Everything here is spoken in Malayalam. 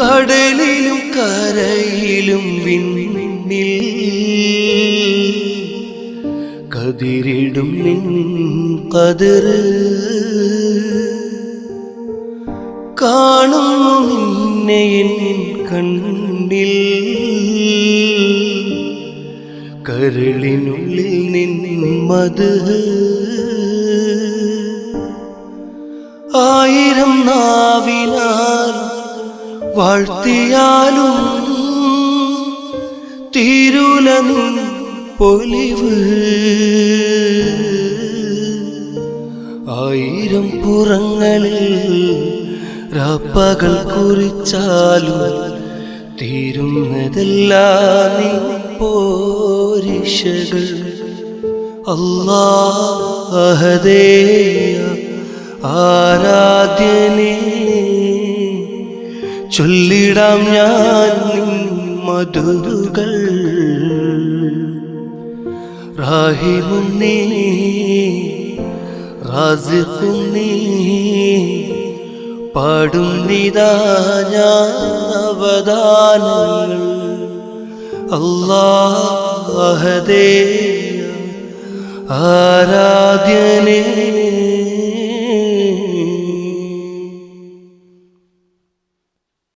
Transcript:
കടലിലും കരയിലും വിണ്ണിൽ കതിരിടും നിൻ കതിര് കാണുന്നു നിന്നെ എൻ കണ്ണിൽ. കരളിനുള്ളിൽ നിൻ മത്. ആയിരം നാവിനാൽ വാഴ്ത്തിയാലും തീരുല നിൻ പൊലിവ്. ആയിരം പുറങ്ങളിൽ റപ്പകൾ കുറിച്ചാലും തീരുന്നതെല്ലാം പോരിഷകൾ അല്ലാഹദേയ ആരാധ്യനേ. ചൊല്ലിടാം ഞാൻ നിൻ മധുകൾ റാഹിമുന്നേ റാസിഖുന്നേ പാടും നിതാ ഞാൻ അവദാനങ്ങൾ അല്ലാഹദേ ആരാധ്യനേ.